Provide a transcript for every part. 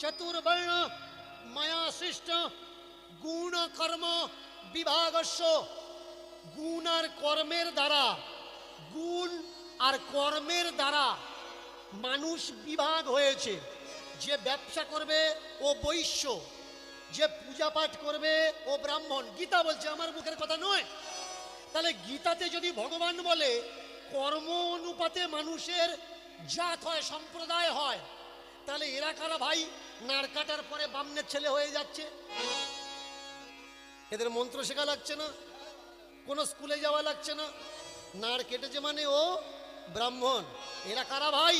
চতুর্বর্ণ মায়া সৃষ্ট গুণ কর্ম বিভাগস্য গুণ আর কর্মের দ্বারা গুণ আর কর্মের দ্বারা মানুষ বিভাগ হয়েছে যে ব্যবসা করবে ও বৈশ্য যে পূজা পাঠ করবে ও ব্রাহ্মণ গীতা বলছে আমার মুখের কথা নয়? তাহলে গীতাতে যদি ভগবান বলে, কর্ম অনুপাতে মানুষের জাত হয়, সম্প্রদায় হয়, তাহলে এরা কারা ভাই? নাড় কাটার পরে বামনের ছেলে হয়ে যাচ্ছে। এদের মন্ত্র শেখা লাগছে না, কোনো স্কুলে যাওয়া লাগছে না। নাড় কেটেছে মানে ও ব্রাহ্মণ। এরা কারা ভাই?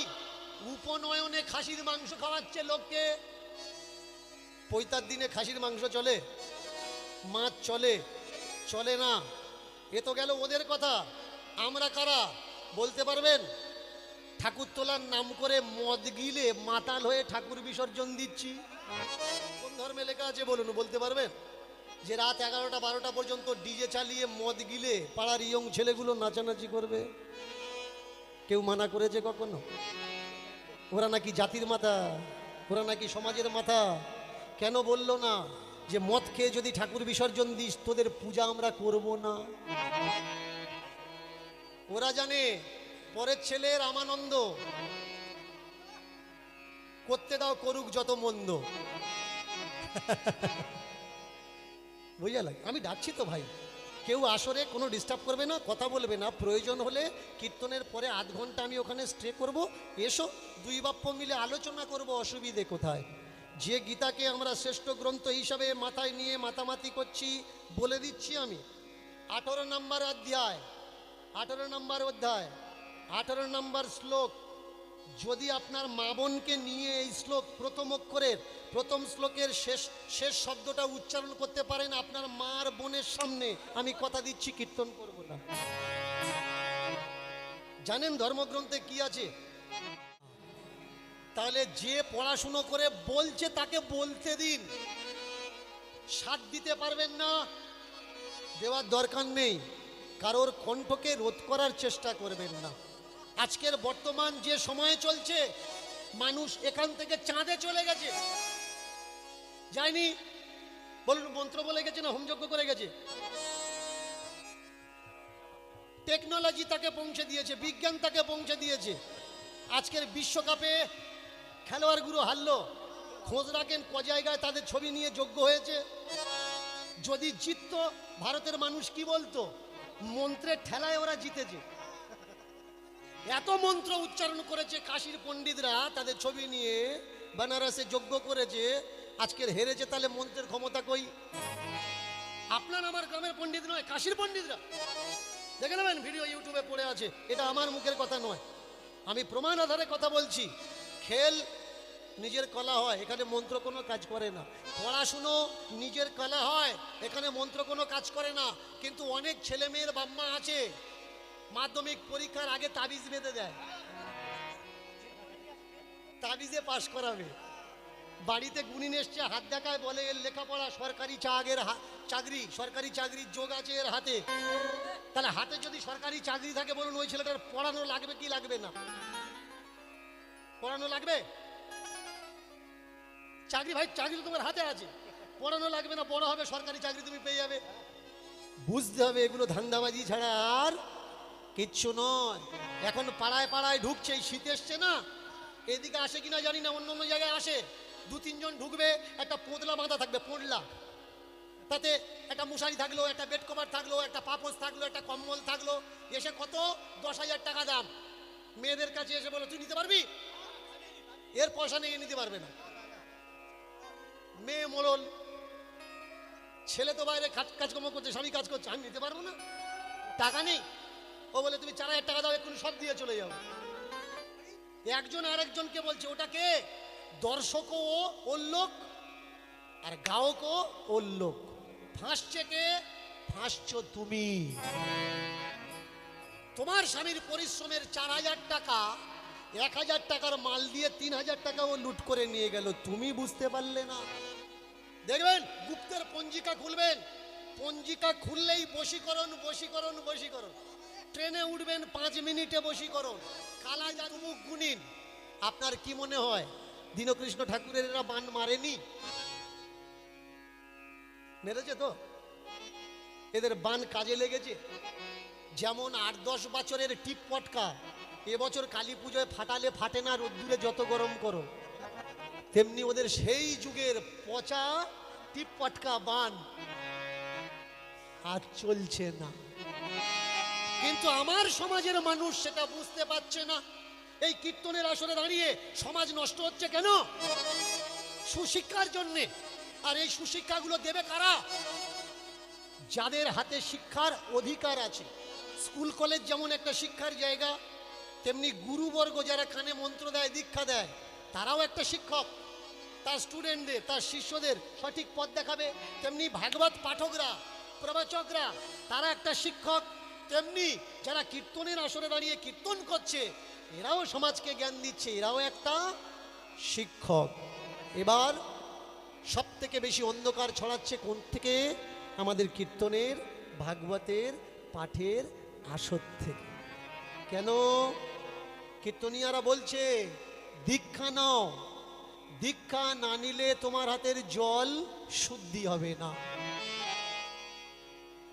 উপনয়নে খাসির মাংস খাওয়াচ্ছে লোককে। পৈতার দিনে খাসির মাংস চলে, মাছ চলে চলে না। এ তো গেল ওদের কথা। আমরা কারা? বলতে পারবেন? ঠাকুর তোলার নাম করে মদ গিলে মাতাল হয়ে ঠাকুর বিসর্জন দিচ্ছি। কোন ধর্মে লেখা আছে বলুন, বলতে পারবেন? যে রাত এগারোটা, বারোটা পর্যন্ত ডিজে চালিয়ে মদ গিলে পাড়ার ইয়ং ছেলেগুলো নাচানাচি করবে। কেউ মানা করেছে কখনো? ওরা নাকি জাতির মাথা ওরা নাকি সমাজের মাথা কেন বলল না যে মদ খেয়ে যদি ঠাকুর বিসর্জন দিস, তোদের পূজা আমরা করব না? ওরা জানে পরের ছেলে রামানন্দ। করতে দাও করুক যত মন্দ। বুঝা লাগে আমি ডাকছি তো ভাই। কেউ আসরে কোনো ডিস্টার্ব করবে না, কথা বলবে না। প্রয়োজন হলে কীর্তনের পরে আধ ঘণ্টা আমি ওখানে স্টে করব। এসো, দুই বাপ্য মিলে আলোচনা করব অসুবিধে কোথায়। যে গীতাকে আমরা শ্রেষ্ঠ গ্রন্থ হিসাবে মাথায় নিয়ে মাতামাতি করছি, বলে দিচ্ছি আমি। আঠারো নম্বর অধ্যায়, আঠারো নম্বর অধ্যায়। আঠারো নম্বর শ্লোক, যদি আপনার মা বোনকে নিয়ে এই শ্লোক প্রথম অক্ষরের, প্রথম শ্লোকের শেষ শেষ শব্দটা উচ্চারণ করতে পারেন আপনার মার বোনের সামনে, আমি কথা দিচ্ছি, কীর্তন করব না। জানেন ধর্মগ্রন্থে কি আছে? তাহলে যে পড়াশুনো করে বলছে তাকে বলতে দিন। সাথ দিতে পারবেন না, দেওয়ার দরকার নেই। কারোর কণ্ঠকে রোধ করার চেষ্টা করবেন না। আজকের বর্তমান যে সময়ে চলছে, মানুষ এখান থেকে চাঁদে চলে গেছে। যায়নি? বলুন, মন্ত্র বলে গেছে না হোমযজ্ঞ করে গেছে? টেকনোলজি তাকে পৌঁছে দিয়েছে, বিজ্ঞান তাকে পৌঁছে দিয়েছে। আজকের বিশ্বকাপে খেলোয়াড়গুলো হারলো, খোঁজ রাখেন ক জায়গায় তাদের ছবি নিয়ে যোগ্য হয়েছে। যদি জিতত, ভারতের মানুষ কি বলতো? মন্ত্রের ঠেলায় ওরা জিতেছে। এত মন্ত্র উচ্চারণ করেছে কাশীর পণ্ডিতরা, তাদের ছবি নিয়ে বেনারসে যজ্ঞ করেছে, আজকের হেরেছে তাহলে মন্ত্রের ক্ষমতা কই? আপনার আমার গ্রামের পণ্ডিত নয়, কাশীর পণ্ডিতরা। দেখে নেবেন ভিডিও ইউটিউবে পড়ে আছে, এটা আমার মুখের কথা নয়। আমি প্রমাণ আধারে কথা বলছি, খেল নিজের কলা হয়, এখানে মন্ত্র কোনো কাজ করে না। পড়াশুনো নিজের কলা হয়, এখানে মন্ত্র কোনো কাজ করে না, কিন্তু অনেক ছেলে মেয়ের বাম্মা আছে মাধ্যমিক পরীক্ষার আগে তাবিজ বেঁধে দেয়। তাবিজে পাশ করাবে। বাড়িতে গুণিন এসছে, হাত দেখায় বলে, এর লেখাপড়া সরকারি চাগের চাকরি, সরকারি চাকরির যোগ আছে এর হাতে। তাহলে হাতে যদি সরকারি চাকরি থাকে বলুন, ওই ছেলেটার পড়ানো লাগবে কি লাগবে না? পড়ানো লাগবে? চাকরি ভাই, চাকরি তোমার হাতে আছে। পড়ানো লাগবে না বড় হবে, সরকারি চাকরি তুমি পেয়ে যাবে। বুঝতে হবে, এগুলো ধান্দাবাজি ছাড়া আর কিচ্ছু নয়। এখন পাড়ায় পাড়ায় ঢুকছে, এই শীত এসছে না? এদিকে আসে কিনা জানি না, অন্য অন্য জায়গায় আসে। দু, তিনজন ঢুকবে, একটা পোদলা বাঁধা থাকবে পোদলা তাতে একটা মশারি থাকল, একটা বেড কভার থাকল, একটা পাপোস থাকল, একটা কম্বল থাকল। এসে কত? দশ হাজার টাকা দাম। মেয়েদের কাছে এসে বলো, তুই নিতে পারবি? এর পয়সা নিয়ে নিতে পারবে না। মেয়ে মোড়ল ছেলে তো বাইরে কাজ কাজকর্ম করছে, স্বামী কাজ করছে, আমি নিতে পারব না। টাকা নেই। ও বলে, তুমি চার হাজার টাকা দাও, এক্ষুনি সব দিয়ে চলে যাও। একজন আরেকজনকে বলছে ওটাকে দর্শকও ওর লোক, আর গায়কও ওর লোক। ফাঁসছে কে? ফাঁসছ তুমি। তোমার স্বামীর পরিশ্রমের চার হাজার টাকা, এক হাজার টাকার মাল দিয়ে তিন হাজার টাকা ও লুট করে নিয়ে গেল। তুমি বুঝতে পারলে না। দেখবেন, গুপ্তের পঞ্জিকা খুলবেন। পঞ্জিকা খুললেই বশীকরণ বশীকরণ বশীকরণ। ট্রেনে উঠবেন পাঁচ মিনিটে বশীকরণ। কালা জাদুমুখ গুনিন। আপনার কি মনে হয়? দীনকৃষ্ণ ঠাকুরের এরা বান মারেনি? মেরেছে তো? এদের বান কাজে লেগেছে। যেমন আট দশ বছরের টিপ পটকা এবছর কালী পুজোয় ফাটালে ফাটে না রোদ্দুরে যত গরম করো। তেমনি ওদের সেই যুগের পচা টিপ পটকা বান আর চলছে না। কিন্তু আমার সমাজের মানুষ সেটা বুঝতে পারছে না। এই কীর্তনের আসরে দাঁড়িয়ে সমাজ নষ্ট হচ্ছে কেন? সুশিক্ষার জন্যে। আর এই সুশিক্ষাগুলো দেবে কারা? যাদের হাতে শিক্ষার অধিকার আছে। স্কুল, কলেজ যেমন একটা শিক্ষার জায়গা, তেমনি গুরুবর্গ যারা কানে মন্ত্র দেয়, দীক্ষা দেয়, তারাও একটা শিক্ষক। তার স্টুডেন্টদের তার শিষ্যদের সঠিক পথ দেখাবে। তেমনি ভাগবত পাঠকরা, প্রবাচকরা, তারা একটা শিক্ষক। তেমনি যারা কীর্তনের আসরে দাঁড়িয়ে কীর্তন করছে, এরাও সমাজকে জ্ঞান দিচ্ছে, এরাও একটা শিক্ষক। এবার সব থেকে বেশি অন্ধকার ছড়াচ্ছে কোন থেকে? আমাদের কীর্তনের, ভাগবতের, পাঠের আসর থেকে। কেন? কীর্তনিয়ারা বলছে, দীক্ষা নাও। দীক্ষা না নিলে তোমার হাতের জল শুদ্ধি হবে না।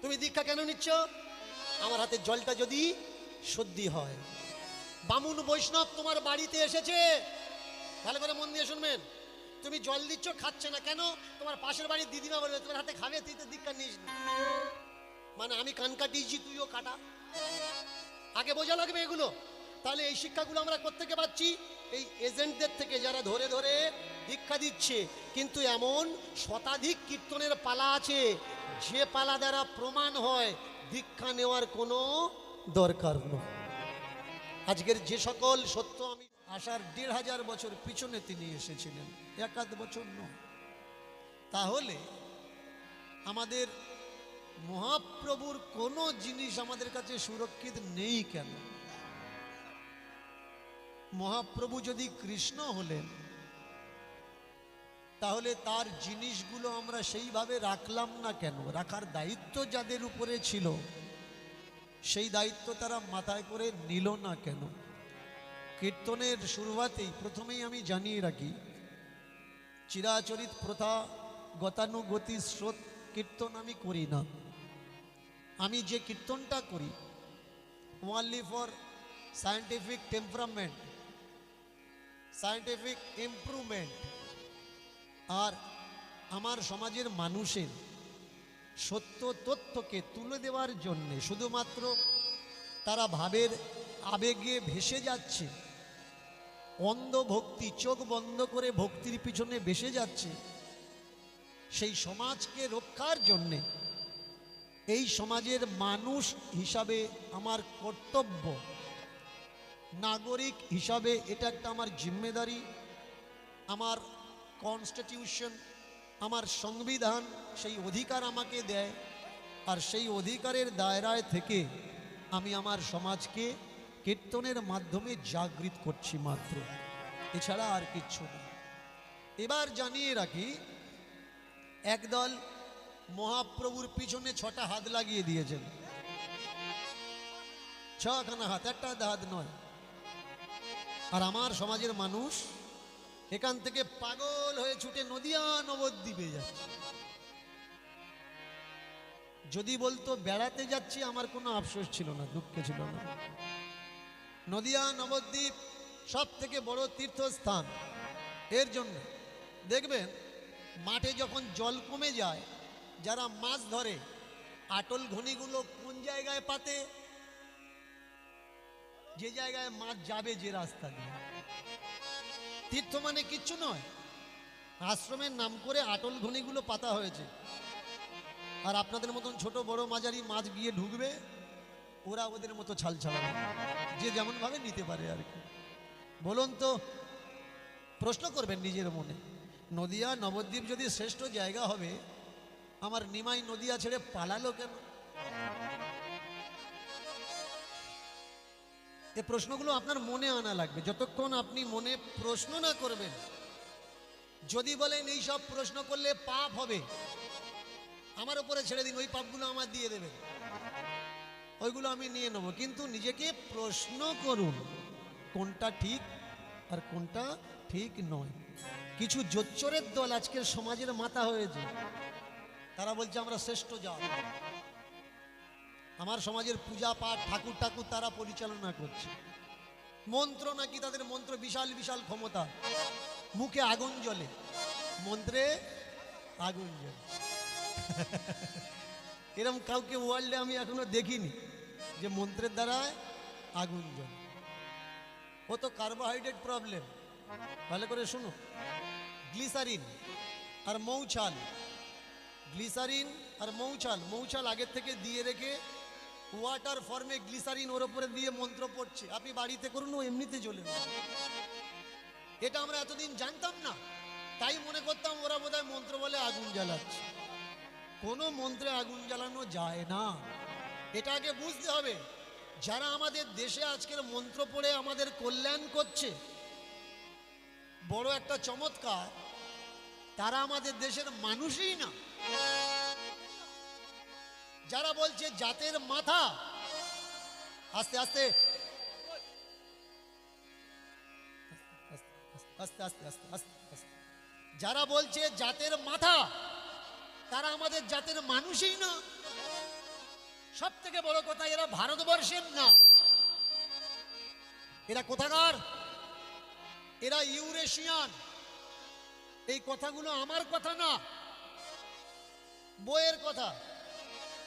তুমি দীক্ষা কেন নিচ্ছ? আমার হাতের জলটা যদি শুদ্ধি হয়। বামুন বৈষ্ণব তোমার বাড়িতে এসেছে। ভালো করে মন দিয়ে শুনবেন। তুমি জল দিচ্ছ, খাচ্ছে না কেন? তোমার পাশের বাড়ির দিদিমা বলবে, তোমার হাতে খাবে, তুই তো দীক্ষা নিস মানে আমি কান কাটিয়েছি, তুইও কাটা। আগে বোঝা লাগবে এগুলো। তাহলে এই শিক্ষাগুলো আমরা কোত্থেকে পাচ্ছি? এই এজেন্টদের থেকে যারা ধরে ধরে দীক্ষা দিচ্ছে। কিন্তু এমন শতাধিক কীর্তনের পালা আছে, যে পালা দ্বারা প্রমাণ হয় দীক্ষা নেওয়ার কোনো দরকার নয়। আজকের যে সকল সত্য আমি আসার দেড় হাজার বছর পিছনে তিনি এসেছিলেন, এক আধ বছর নয়। তাহলে আমাদের মহাপ্রভুর কোনো জিনিস আমাদের কাছে সুরক্ষিত নেই কেন? মহাপ্রভু যদি কৃষ্ণ হলেন তাহলে তার জিনিসগুলো আমরা সেইভাবে রাখলাম না কেন? রাখার দায়িত্ব যাদের উপরে ছিল, সেই দায়িত্ব তারা মাথায় করে নিল না কেন? কীর্তনের শুরুয়াতেই প্রথমেই আমি জানিয়ে রাখি, চিরাচরিত প্রথা, গতানুগতি, স্রোত, কীর্তন আমি করি না। আমি যে কীর্তনটা করি only for scientific temperament scientific improvement আর আমার সমাজের মানুষের সত্য তথ্যকে তুলে দেওয়ার জন্যে শুধুমাত্র তারা ভাবের আবেগে ভেসে যাচ্ছে অন্ধ ভক্তি চোখ বন্ধ করে ভক্তির পিছনে ভেসে যাচ্ছে, সেই সমাজকে রক্ষার জন্যে এই সমাজের মানুষ হিসাবে আমার কর্তব্য, নাগরিক হিসাবে এটা একটা আমার জিম্মেদারি, আমার কনস্টিটিউশন আমার সংবিধান, সেই অধিকার আমাকে দেয়। আর সেই অধিকারের দায়রায় থেকে আমি আমার সমাজকে কীর্তনের মাধ্যমে জাগৃত করছি মাত্র। এছাড়া আর কিচ্ছু না। এবার জানিয়ে রাখি, একদল মহাপ্রভুর পিছনে ছটা হাত লাগিয়ে দিয়েছেন। ছখানা হাত, একটা হাত নয়। আর আমার সমাজের মানুষ এখান থেকে পাগল হয়ে ছুটে নদিয়া, নবদ্বীপে যাচ্ছে। যদি বলতো বেড়াতে যাচ্ছি, আমার কোনো আফসোস ছিল না, দুঃখে ছিল না। নদিয়া, নবদ্বীপ সব থেকে বড় তীর্থস্থান। এর জন্য দেখবেন, মাঠে যখন জল কমে যায়, যারা মাছ ধরে, আটল ঘনিগুলো কোন জায়গায় পাতে? যে জায়গায় মাছ যাবে যে রাস্তা দিয়ে। তীর্থ মানে কিচ্ছু নয়। আশ্রমের নাম করে আটল ঘনিগুলো পাতা হয়েছে। আর আপনাদের মতন ছোট বড় মাঝারি মাছ গিয়ে ঢুকবে, ওরা ওদের মতো ছাল ছাড়াবে যে যেমনভাবে নিতে পারে আর কি। বলুন তো, প্রশ্ন করবেন নিজের মনে। নদিয়া, নবদ্বীপ যদি শ্রেষ্ঠ জায়গা হবে, আমার নিমাই নদিয়া ছেড়ে পালালো কেন? এই প্রশ্নগুলো আপনার মনে আনা লাগবে। যতক্ষণ আপনি মনে প্রশ্ন না করবেন, যদি বলেন এই সব প্রশ্ন করলে পাপ হবে, আমার উপরে ছেড়ে দিন, ওই পাপগুলো আমার দিয়ে দেবে। ওইগুলো আমি নিয়ে নেব। কিন্তু নিজেকে প্রশ্ন করুন, কোনটা ঠিক আর কোনটা ঠিক নয়। কিছু জোচ্চরের দল আজকের সমাজের মাথা হয়েছে। তারা বলছে, আমরা শ্রেষ্ঠ জাত। আমার সমাজের পূজা পাঠ ঠাকুর ঠাকুর তারা পরিচালনা করছে। মন্ত্র নাকি তাদের মন্ত্র বিশাল বিশাল ক্ষমতা। মুখে আগুন জ্বলে। মন্ত্রে আগুন জ্বলে। এরম কাউকে ওয়ার্ল্ডে আমি এখনও দেখিনি যে মন্ত্রের দ্বারা আগুন জ্বলে। ও তো কার্বোহাইড্রেট প্রবলেম ভালো করে শুনো। গ্লিসারিন আর মৌছাল গ্লিসারিন আর মৌছাল মৌছাল আগের থেকে দিয়ে রেখে ওয়াটার ফর্মে গ্লিসারিন ওর উপরে দিয়ে মন্ত্র পড়ছে। আপনি বাড়িতে করুন, ও এমনিতে যাবে। এটা আমরা এতদিন জানতাম না। তাই মনে করতাম ওরা বোধহয় মন্ত্র বলে আগুন জ্বালাচ্ছে। কোনো মন্ত্রে আগুন জ্বালানো যায় না। এটা আগে বুঝতে হবে। যারা আমাদের দেশে আজকের মন্ত্র পড়ে আমাদের কল্যাণ করছে, বড় একটা চমৎকার, তারা আমাদের দেশের মানুষই না। যারা বলছে জাতের মাথা, আস্তে আস্তে। আস্তে আস্তে আস্তে আস্তে যারা বলছে জাতের মাথা, তারা আমাদের জাতের মানুষই না। সব থেকে বড় কথা, এরা ভারতবর্ষের না। এরা কোথাকার? এরা ইউরেশিয়ান। এই কথাগুলো আমার কথা না। বইয়ের কথা।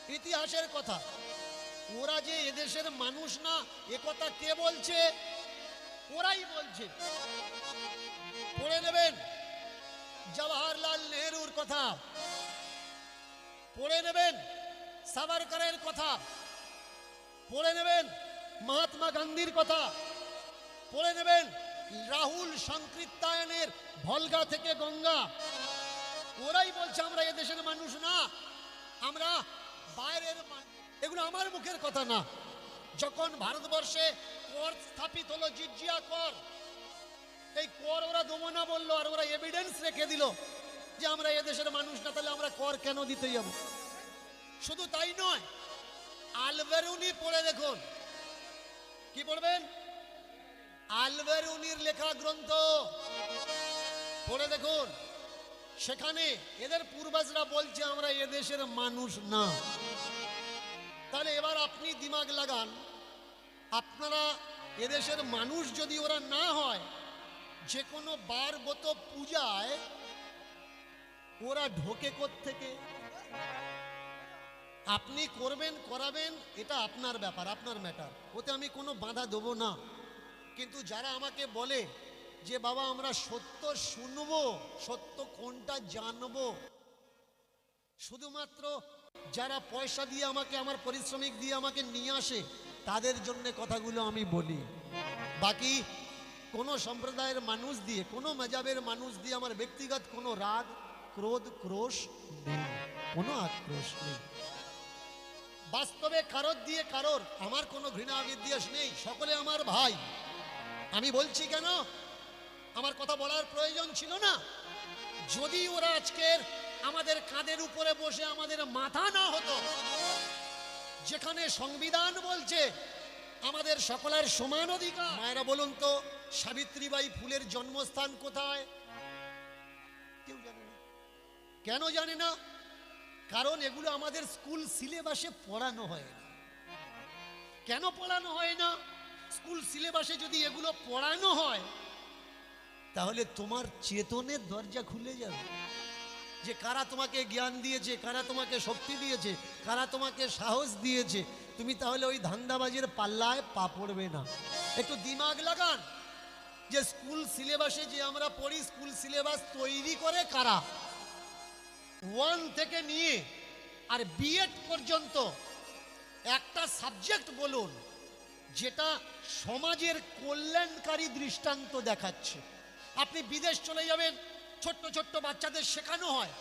ইতিহাসের কথা। ওরা যে এদেশের মানুষ না, এ কথা কে বলছে? ওরাই বলছে। পড়ে নেবেন। জওয়াহরলাল নেহরুর কথা। পড়ে নেবেন। সাভারকারের কথা। পড়ে নেবেন। মহাত্মা গান্ধীর কথা। পড়ে নেবেন। রাহুল সংকৃত্তায়নের ভলগা থেকে গঙ্গা। ওরাই বলছে, আমরা এদেশের মানুষ না। আমরা বাইরের এগুলো আমার মুখের কথা না। যখন ভারতবর্ষে কর স্থাপিত হলো জিজিয়া কর। এই কর ওরা দেবো না বলল, আর ওরা এভিডেন্স রেখে দিল যে আমরা এদেশের মানুষ না, তাহলে আমরা কর কেন দিতে যাব? শুধু তাই নয়, আলবেরুনি পড়ে দেখুন। কি পড়বেন? আলবেরুনির লেখা গ্রন্থ। পড়ে দেখুন। সেখানে এদের পূর্বাজরা বলছে, আমরা এদেশের মানুষ না। তাহলে এবার আপনি দিমাগ লাগান। আপনারা এদেশের মানুষ যদি ওরা না হয় যে কোনো বারগত পূজায় ওরা ঢোকে থেকে আপনি করবেন, করাবেন, এটা আপনার ব্যাপার, আপনার ম্যাটার ওতে আমি কোনো বাধা দেবো না। কিন্তু যারা আমাকে বলে যে বাবা আমরা সত্য শুনব, সত্য কোনটা জানব? শুধুমাত্র যারা পয়সা দিয়ে আমাকে, আমার পরিশ্রমিক দিয়ে আমাকে নিয়ে আসে, তাদের জন্য কথাগুলো আমি বলি। বাকি কোনো সম্প্রদায়ের মানুষ দিয়ে, কোনো মেজাবের মানুষ দিয়ে আমার ব্যক্তিগত কোনো রাগ, ক্রোধ, ক্রোশ নেই, কোনো আক্রোশ নেই। বাস্তবে কারোর দিয়ে কারোর, আমার কোনো ঘৃণা বিদ্বেষ নেই, সকলে আমার ভাই। আমি বলছি কেন? আমার কথা বলার প্রয়োজন ছিল না। যদি ওরা আজকের আমাদের কাঁধের উপরে বসে আমাদের মাথা না হতো, যেখানে সংবিধান বলছে আমাদের সকলের সমান অধিকার। মায়েরা বলুন তো, সাবিত্রীবাই ফুলের জন্মস্থান কোথায়? কেউ জানে না। কেন জানে না? কারণ এগুলো আমাদের স্কুল সিলেবাসে পড়ানো হয় না। কেন পড়ানো হয় না? স্কুল সিলেবাসে যদি এগুলো পড়ানো হয় তাহলে তোমার চেতনের দরজা খুলে যাবে। যে কারা তোমাকে জ্ঞান দিয়েছে, কারা তোমাকে শক্তি দিয়েছে, কারা তোমাকে সাহস দিয়েছে, তুমি তাহলে ওই ধান্দাবাজের পাল্লায় পা পড়বে না। একটু দিমাগ লাগান যে স্কুল সিলেবাসে যে আমরা পড়ি, স্কুল সিলেবাস তৈরি করে কারা? ওয়ান থেকে নিয়ে আর বিএড পর্যন্ত একটা সাবজেক্ট বলুন, যেটা সমাজের কল্যাণকারী দৃষ্টান্ত দেখাচ্ছে। আপনি বিদেশ চলে যাবেন, ছোট্ট ছোট্ট বাচ্চাদের শেখানো হয়।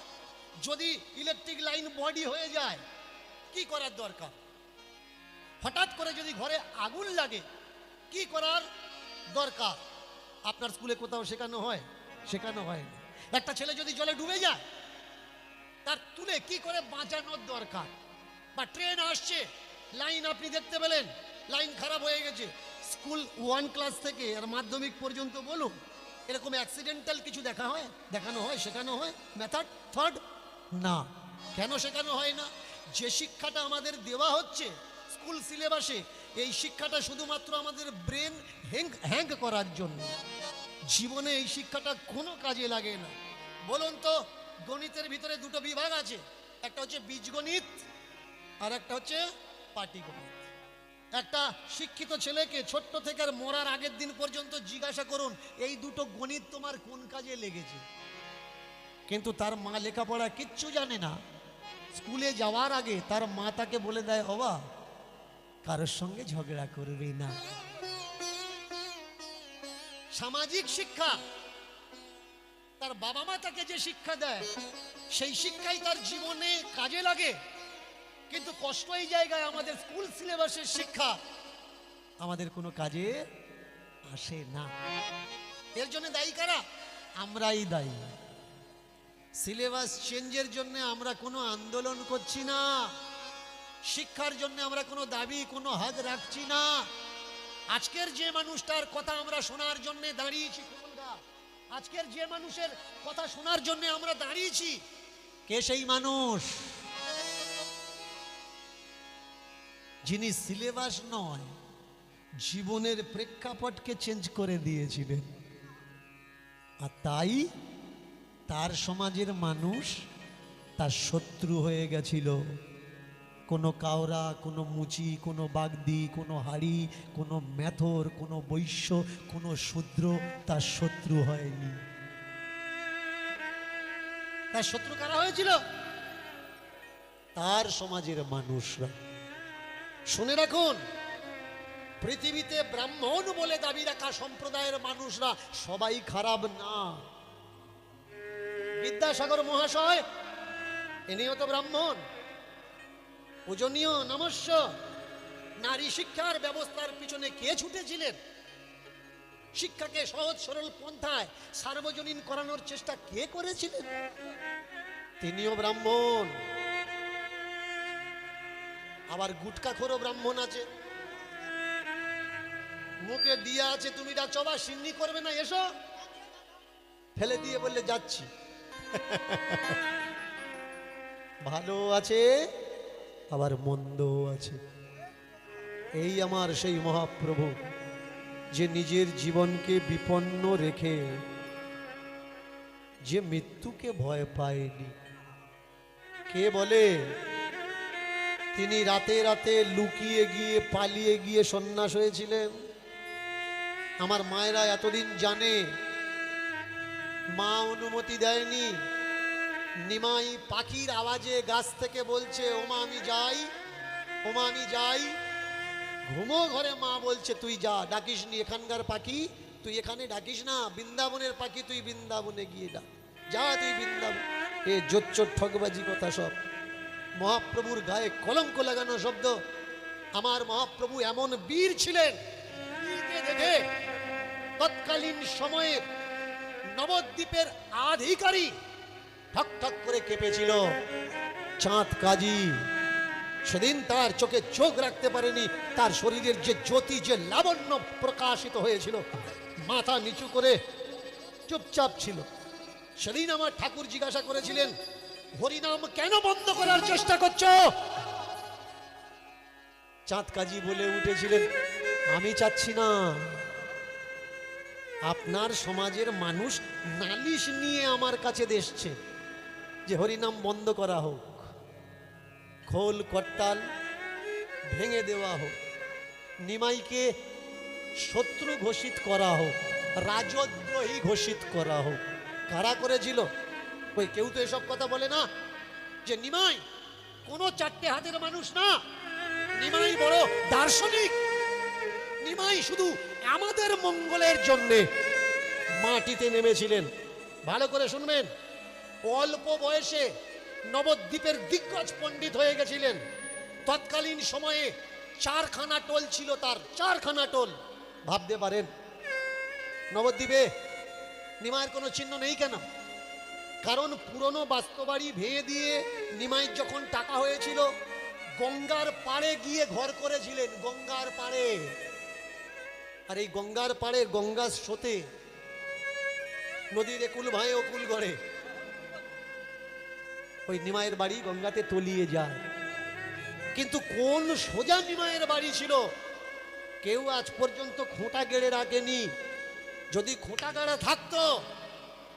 যদি ইলেকট্রিক লাইন বডি হয়ে যায়, কি করার দরকার? হঠাৎ করে যদি ঘরে আগুন লাগে, কি করার দরকার? আপনার স্কুলে কোথাও শেখানো হয়? শেখানো হয় না একটা ছেলে যদি জলে ডুবে যায়, তার তুলে কি করে বাঁচানোর দরকার? বা ট্রেন আসছে লাইন আপনি দেখতে পেলেন লাইন খারাপ হয়ে গেছে। স্কুল ওয়ান ক্লাস থেকে, আর মাধ্যমিক পর্যন্ত বলুন এরকম অ্যাক্সিডেন্টাল কিছু দেখা হয়? দেখানো হয়? শেখানো হয়? মেথড থার্ড না। কেন শেখানো হয় না? যে শিক্ষাটা আমাদের দেওয়া হচ্ছে স্কুল সিলেবাসে এই শিক্ষাটা শুধুমাত্র আমাদের ব্রেন হ্যাং হ্যাং করার জন্য। জীবনে এই শিক্ষাটা কোনো কাজে লাগে না। বলুন তো, গণিতের ভিতরে দুটো বিভাগ আছে। একটা হচ্ছে বীজগণিত, আর একটা হচ্ছে পাটিগণিত। একটা শিক্ষিত ছেলেকে ছোট্ট থেকে আর মরার আগের দিন পর্যন্ত জিজ্ঞাসা করুন, এই দুটো গণিত তোমার কোন কাজে লেগেছে? কিন্তু তার মা লেখাপড়া কিচ্ছু জানে না। স্কুলে যাওয়ার আগে তার মা তাকে বলে দেয় বাবা কারোর সঙ্গে ঝগড়া করবে না। সামাজিক শিক্ষা। তার বাবা মা তাকে যে শিক্ষা দেয়, সেই শিক্ষাই তার জীবনে কাজে লাগে। কিন্তু কষ্ট এই জায়গায় আমাদের স্কুল সিলেবাসের শিক্ষা। আমাদের কোনো কাজে আসে না। এর জন্য দায়ী কারা? আমরাই দায়ী। সিলেবাস চেঞ্জের জন্য আমরা কোনো আন্দোলন করছি না। শিক্ষার জন্য আমরা কোনো দাবি কোনো হাত রাখছি না। আজকের যে মানুষটার কথা আমরা শোনার জন্য দাঁড়িয়েছি আজকের যে মানুষের কথা শোনার জন্য আমরা দাঁড়িয়েছি কে সেই মানুষ? যিনি সিলেবাস নয়, জীবনের প্রেক্ষাপটকে চেঞ্জ করে দিয়েছিলেন। আর তাই তার সমাজের মানুষ তার শত্রু হয়ে গেছিল। কোনো কাওরা, কোনো মুচি, কোনো বাগদি, কোনো হাড়ি, কোনো মেথর কোনো বৈশ্য, কোনো শূদ্র তার শত্রু হয়নি। তার শত্রু কারা হয়েছিল? তার সমাজের মানুষরা। শুনে রাখুন, পৃথিবীতে ব্রাহ্মণ বলে দাবি রাখা সম্প্রদায়ের মানুষরা সবাই খারাপ না। বিদ্যাসাগর মহাশয়, ইনিও তো ব্রাহ্মণ। পূজনীয়, নমস্য। নারী শিক্ষার ব্যবস্থার পিছনে কে ছুটেছিলেন? শিক্ষাকে সহজ, সরল পন্থায় সার্বজনীন করানোর চেষ্টা কে করেছিলেন? তিনিও ব্রাহ্মণ। আবার গুটকাখোরও ব্রাহ্মণ আছে। মুখে দিয়া আছে, তুমি যা চবা, সিন্নি করবে না, এসো। ফেলে দিয়ে বললে, যাচ্ছি। ভালো আছে, আবার মন্দ আছে। এই আমার সেই মহাপ্রভু, যে নিজের জীবনকে বিপন্ন রেখে, যে মৃত্যুকে ভয় পায়নি। কে বলে? তিনি রাতে রাতে লুকিয়ে গিয়ে, পালিয়ে গিয়ে সন্ন্যাস হয়েছিলেন। আমার মায়েরা এতদিন জানে, মা অনুমতি দেয়নি। নিমাই পাখির আওয়াজে গাছ থেকে বলছে, ওমা, আমি যাই, ওমা, আমি যাই। ঘুমো ঘরে মা বলছে, তুই যা ডাকিস নি এখানকার পাখি, তুই এখানে ডাকিস না, বৃন্দাবনের পাখি তুই বৃন্দাবনে গিয়ে ডাক। যা তুই বৃন্দাবন। এ জোচ্চোর ঠকবাজি কথা সব। মহাপ্রভুর গায়ে কলঙ্ক লাগানো শব্দ। আমার মহাপ্রভু এমন বীর ছিলেন দেখে তৎকালীন সময়ে নবদ্বীপের আধিকারী ঠক ঠক করে কেঁপেছিল। চাঁদ কাজী সেদিন তার চোখে চোখ রাখতে পারেনি, তার শরীরের যে জ্যোতি, যে লাবণ্য প্রকাশিত হয়েছিল, মাথা নিচু করে চুপচাপ ছিল। সেদিন আমার ঠাকুর জিজ্ঞাসা করেছিলেন হরিনাম কেন বন্ধ করার চেষ্টা করছ? চাঁদ কাজী বলে উঠেছিলেন, আমি চাচ্ছি না। আপনার সমাজের মানুষ নালিশ নিয়ে আমার কাছে দেশছে যে হরিনাম বন্ধ করা হোক। খোল করতাল ভেঙে দেওয়া হোক। নিমাইকে শত্রু ঘোষিত করা হোক। রাজদ্রোহী ঘোষিত করা হোক। কারা করেছিল? ওই কেউ তো এসব কথা বলে না যে নিমাই, কোনো চারটে হাতের মানুষ না। নিমাই বড় দার্শনিক। নিমাই শুধু আমাদের মঙ্গলের জন্যে মাটিতে নেমেছিলেন। ভালো করে শুনবেন। অল্প বয়সে নবদ্বীপের দিগ্গজ পণ্ডিত হয়ে গেছিলেন। তৎকালীন সময়ে চারখানা টোল ছিল তার, চারখানা টোল। ভাবতে পারেন, নবদ্বীপে নিমায়ের কোনো চিহ্ন নেই কেন? কারণ পুরনো বাস্তবাড়ি ভেঙে দিয়ে নিমাইয়ের যখন টাকা হয়েছিল, গঙ্গার পাড়ে গিয়ে ঘর করেছিলেন, গঙ্গার পাড়ে। আর এই গঙ্গার পাড়ে গঙ্গার স্রোতে নদীর একুল ভাই অকুল গড়ে। ওই নিমায়ের বাড়ি গঙ্গাতে তলিয়ে যায়। কিন্তু কোন সোজা নিমায়ের বাড়ি ছিল, কেউ আজ পর্যন্ত খোঁটা গেড়ে রাখেনি। যদি খোঁটা গাড়া থাকতো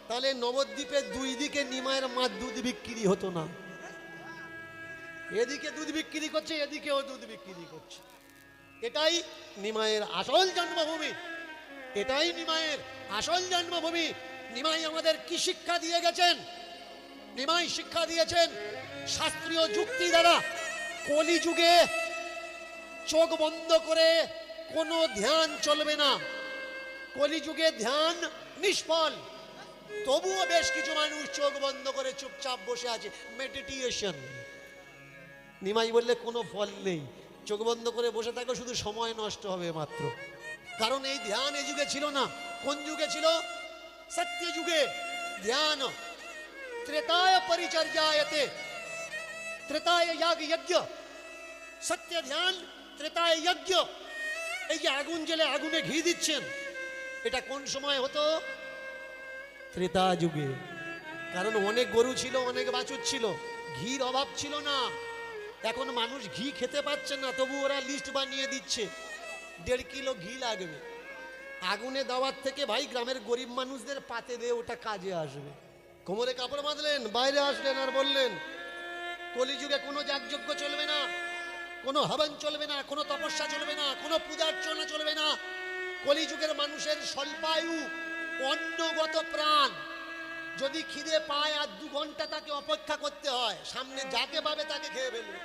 তাহলে নবদ্বীপের দুই দিকে নিমায়ের মাছ দুধ বিক্রি হতো না। এদিকে দুধ বিক্রি করছে, এদিকেও দুধ বিক্রি করছে। এটাই নিমায়ের আসল জন্মভূমি। এটাই নিমায়ের আসল জন্মভূমি। নিমাই আমাদের কি শিক্ষা দিয়ে গেছেন? নিমাই শিক্ষা দিয়েছেন শাস্ত্রীয় যুক্তি দ্বারা কলিযুগে চোখ বন্ধ করে কোনো ধ্যান চলবে না। কলিযুগে ধ্যান নিষ্ফল। তবুও বেশ কিছু মানুষ চোখ বন্ধ করে চুপচাপ বসে আছে। মেডিটেশন নিমাই বললে, কোনো ফল নেই। চোখ বন্ধ করে বসে থাকো শুধু সময় নষ্ট হবে মাত্র। কারণ এই ধ্যান এই যুগে ছিল না। কোন যুগে ছিল? সত্য যুগে। ধ্যান। ত্রেতায় পরিচর্যায়তে। ত্রেতায় যাগ যজ্ঞ। সত্য ধ্যান, ত্রেতায় যজ্ঞ। এই যে আগুন জেলে আগুনে ঘি দিচ্ছেন, এটা কোন সময় হতো? ত্রেতা যুগে। কারণ অনেক গরু ছিল, অনেক বাছুর ছিল, ঘির অভাব ছিল না। এখন মানুষ ঘি খেতে পাচ্ছে না, তবু ওরা লিস্ট বানিয়ে দিচ্ছে, দেড় কিলো ঘি লাগবে। আগুনে দেওয়ার থেকে ভাই গ্রামের গরিব মানুষদের পাতে দিয়ে ওটা কাজে আসবে। কোমরে কাপড় বাঁধলেন, বাইরে আসলেন আর বললেন, কলিযুগে কোনো যাগযজ্ঞ চলবে না, কোনো হবন চলবে না, কোনো তপস্যা চলবে না, কোনো পূজার্চনা চলবে না। কলিযুগের মানুষের স্বল্পায়ু অন্নগত প্রাণ। যদি খিদে পায় আর দু ঘণ্টা তাকে অপেক্ষা করতে হয়, সামনে যাকে পাবে তাকে খেয়ে ফেলবে।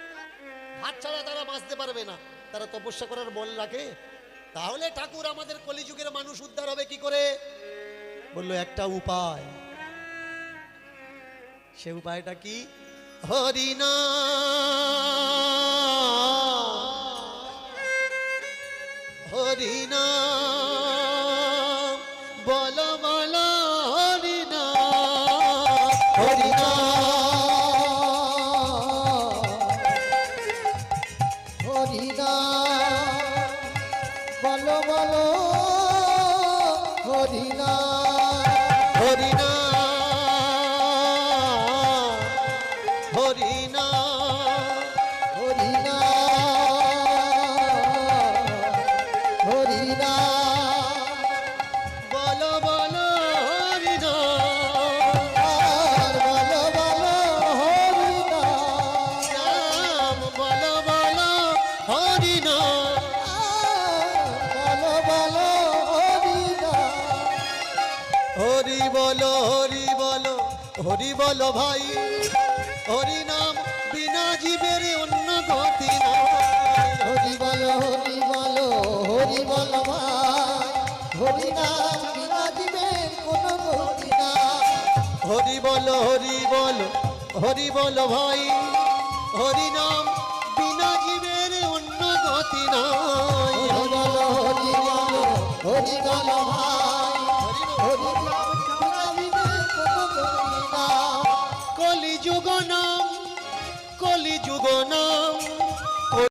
ভাত ছাড়া তারা বাঁচতে পারবে না। তারা তপস্যা করার বল রাখে। তাহলে ঠাকুর আমাদের কলিযুগের মানুষ উদ্ধার হবে কি করে? বলল, একটা উপায়। সে উপায়টা কি? হরিনা হরিনা বল, হরি বল হরি বল ভাই। হরি নাম বিনা জীবের অন্য গতি হরি বলো হরি বলো হরি বলো ভাই। হরি নাম বিনা জীবের কোনো গতি হরি বল হরি বল হরি বল ভাই। হরি নাম বিনা জীবের অন্য গতি নাই। হরি বলো হরি বলো হরি বলো ভাই। কোনো গতি না